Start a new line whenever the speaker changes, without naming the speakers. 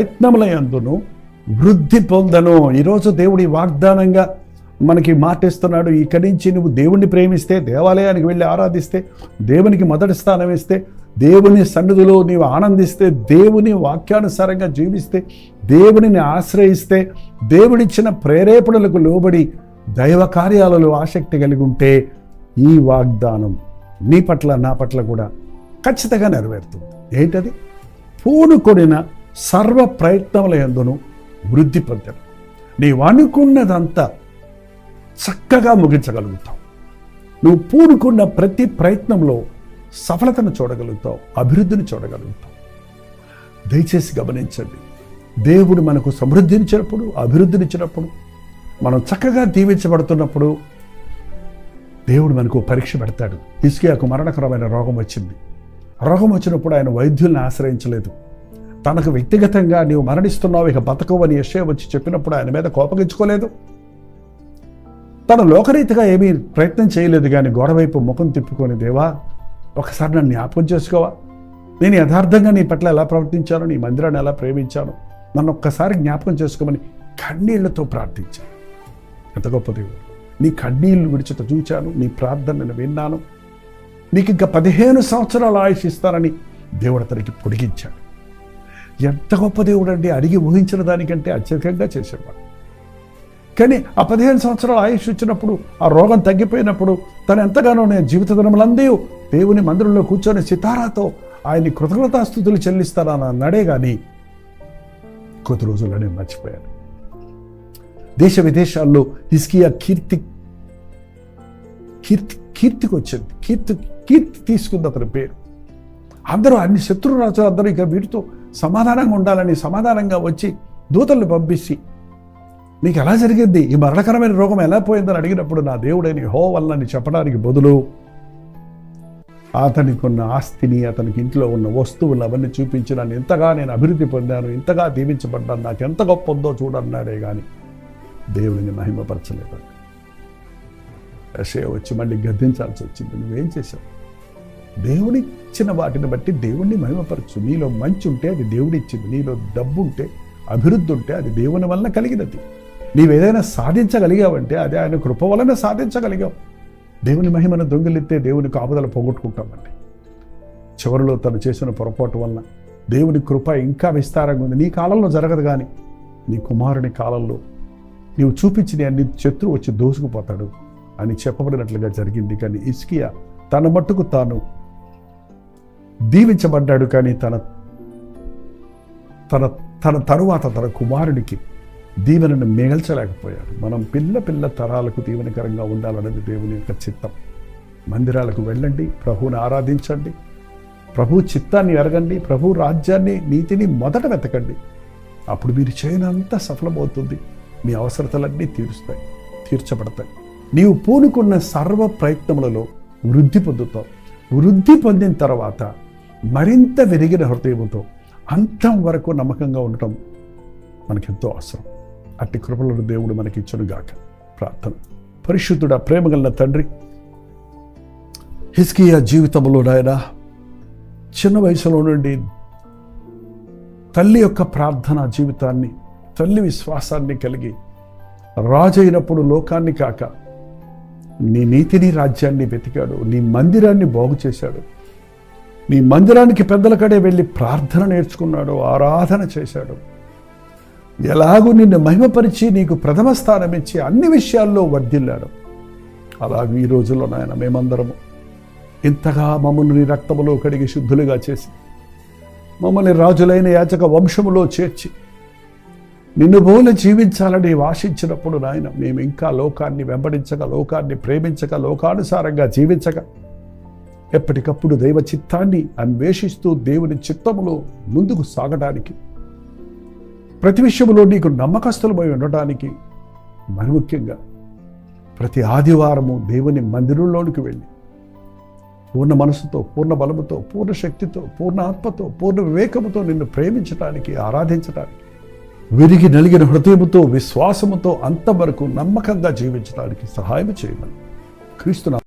యత్నములయందును వృద్ధి పొందను. ఈరోజు దేవుడి వాగ్దానంగా మనకి మాటిస్తున్నాడు. ఇక్కడి నుంచి నువ్వు దేవుణ్ణి ప్రేమిస్తే దేవాలయానికి వెళ్ళి ఆరాధిస్తే దేవునికి మొదటి స్థానం ఇస్తే దేవుని సన్నిధిలో నీవు ఆనందిస్తే దేవుని వాక్యానుసారంగా జీవిస్తే దేవుడిని ఆశ్రయిస్తే దేవుడిచ్చిన ప్రేరేపణలకు లోబడి దైవ కార్యాలలో ఆసక్తి కలిగి ఉంటే ఈ వాగ్దానం నీ పట్ల నా పట్ల కూడా ఖచ్చితంగా నెరవేరుతుంది. ఏంటది? పూనుకొనిన సర్వ ప్రయత్నముల ఎందును వృద్ధి పొందను. నీవు అనుకున్నదంతా చక్కగా ముగించగలుగుతావు. నువ్వు పూనుకున్న ప్రతి ప్రయత్నంలో సఫలతను చూడగలుగుతావు అభివృద్ధిని చూడగలుగుతావు. దయచేసి గమనించండి. దేవుడు మనకు సమృద్ధించినప్పుడు అభివృద్ధినిచ్చినప్పుడు మనం చక్కగా దీవించబడుతున్నప్పుడు దేవుడు మనకు పరీక్ష పెడతాడు. ఇసుకకు మరణకరమైన రోగం వచ్చింది. రోగం వచ్చినప్పుడు ఆయన వైద్యుల్ని ఆశ్రయించలేదు. తనకు వ్యక్తిగతంగా నీవు మరణిస్తున్నావు ఇక బతకవు అని యశ్య వచ్చి చెప్పినప్పుడు ఆయన మీద కోపగించుకోలేదు. తన లోకరీతిగా ఏమీ ప్రయత్నం చేయలేదు కానీ గోడవైపు ముఖం తిప్పుకొని దేవా ఒకసారి నన్ను జ్ఞాపకం చేసుకోవా? నేను యథార్థంగా నీ పట్ల ఎలా ప్రవర్తించాను? నీ మందిరాన్ని ఎలా ప్రేమించాను? నన్ను ఒక్కసారి జ్ఞాపకం చేసుకోమని కన్నీళ్ళతో ప్రార్థించాను. ఎంత గొప్ప దేవుడు. నీ కన్నీళ్ళు విడిచిట చూచాను నీ ప్రార్థనను విన్నాను. నీకు ఇంకా పదిహేను సంవత్సరాలు ఆయుష్ ఇస్తానని దేవుడు అతనికి పొడిగించాడు. ఎంత గొప్ప దేవుడు అండి? అడిగి ఊహించిన దానికంటే అత్యధికంగా చేసేవాడు. కానీ ఆ పదిహేను సంవత్సరాల ఆయుష్ వచ్చినప్పుడు ఆ రోగం తగ్గిపోయినప్పుడు తను ఎంతగానో నేను జీవిత దినములందే దేవుని మందిరంలో కూర్చొని సితారాతో ఆయన్ని కృతజ్ఞతాస్థుతులు చెల్లిస్తానని అన్నాడే కానీ కొద్ది రోజుల్లో నేను మర్చిపోయాను. దేశ విదేశాల్లో హిస్కియా కీర్తి కీర్తి కీర్తికి వచ్చింది కీర్తి కీర్తి తీసుకుంది అతని పేరు. అందరూ అన్ని శత్రురాజులు అందరూ ఇక వీటితో సమాధానంగా ఉండాలని సమాధానంగా వచ్చి దూతల్ని పంపించి నీకు ఎలా జరిగింది? ఈ మరణకరమైన రోగం ఎలా పోయిందని అడిగినప్పుడు నా దేవుడైన హో వల్లని చెప్పడానికి బదులు అతనికి ఉన్న ఆస్తిని అతనికి ఇంట్లో ఉన్న వస్తువులు అవన్నీ చూపించి నన్ను ఇంతగా నేను అభివృద్ధి పొందాను ఇంతగా దీవించబడ్డాను నాకు ఎంత గొప్ప ఉందో చూడన్నాడే కానీ దేవుడిని మహిమపరచలేదు. యెషయా వచ్చి మళ్ళీ గద్దించాల్సి వచ్చింది. నువ్వేం చేశావు? దేవుడి ఇచ్చిన వాటిని బట్టి దేవుణ్ణి మహిమపరచు. నీలో మంచి ఉంటే అది దేవుడి ఇచ్చింది నీలో డబ్బు ఉంటే అభివృద్ధి ఉంటే అది దేవుని వలన కలిగినది. నీవేదైనా సాధించగలిగావంటే అది ఆయన కృప వలన సాధించగలిగావు. దేవుని మహిమను దొంగిలిస్తే దేవుని కాపుదల పోగొట్టుకుంటామండి. చివరిలో తను చేసిన పొరపాటు వలన దేవుని కృప ఇంకా విస్తారంగా ఉంది. నీ కాలంలో జరగదు కానీ నీ కుమారుని కాలంలో నీవు చూపించిన అన్ని శత్రువు వచ్చి దోసుకుపోతాడు అని చెప్పబడినట్లుగా జరిగింది. కానీ ఇస్కియా తన మట్టుకు తాను దీవించబడ్డాడు కానీ తన తన తన తరువాత తన కుమారుడికి దీవెనను మిగల్చలేకపోయాడు మనం పిల్ల పిల్ల తరాలకు దీవెనకరంగా ఉండాలన్నది దేవుని యొక్క చిత్తం. మందిరాలకు వెళ్ళండి ప్రభువుని ఆరాధించండి ప్రభు చిత్తాన్ని ఎరగండి ప్రభు రాజ్యాన్ని నీతిని మొదట వెతకండి. అప్పుడు మీరు చేయనంతా సఫలమవుతుంది. మీ అవసరతలన్నీ తీరుస్తాయి తీర్చబడతాయి. నీవు పూనుకున్న సర్వ ప్రయత్నములలో వృద్ధి పొందుతావు. వృద్ధి పొందిన తర్వాత మరింత వెరిగిన హృదయంతో అంతం వరకు నమ్మకంగా ఉండటం మనకెంతో అవసరం. అట్టి కృపలను దేవుడు మనకి ఇచ్చును గాక ప్రార్థన. పరిశుద్ధుడ ప్రేమగల తండ్రి హిస్కియా జీవితంలో నాయన చిన్న వయసులో నుండి తల్లి యొక్క ప్రార్థన జీవితాన్ని తల్లి విశ్వాసాన్ని కలిగి రాజైనప్పుడు లోకాన్ని కాక నీ నీతిని రాజ్యాన్ని వెతికాడు నీ మందిరాన్ని బాగు చేశాడు నీ మందిరానికి పెద్దల కడే వెళ్ళి ప్రార్థన నేర్చుకున్నాడు ఆరాధన చేశాడు. ఎలాగూ నిన్ను మహిమపరిచి నీకు ప్రథమ స్థానం ఇచ్చి అన్ని విషయాల్లో వర్ధిల్లాడు. అలాగే ఈ రోజుల్లో నాయన మేమందరము ఇంతగా మమ్మల్ని నీ రక్తములో కడిగి శుద్ధులుగా చేసి మమ్మల్ని రాజులైన యాచక వంశములో చేర్చి నిన్ను బోల జీవించాలని ఆశించినప్పుడు నాయన మేము ఇంకా లోకాన్ని వెంబడించక లోకాన్ని ప్రేమించక లోకానుసారంగా జీవించక ఎప్పటికప్పుడు దైవ చిత్తాన్ని అన్వేషిస్తూ దేవుని చిత్తములో ముందుకు సాగడానికి ప్రతి విషయంలో నీకు నమ్మకస్తులమై ఉండటానికి మరి ముఖ్యంగా ప్రతి ఆదివారము దేవుని మందిరంలోనికి వెళ్ళి పూర్ణ మనసుతో పూర్ణ బలముతో పూర్ణ శక్తితో పూర్ణ ఆత్మతో పూర్ణ వివేకముతో నిన్ను ప్రేమించటానికి ఆరాధించటానికి విరిగి నలిగిన హృదయముతో విశ్వాసముతో అంతవరకు నమ్మకంగా జీవించడానికి సహాయం చేయమని క్రీస్తు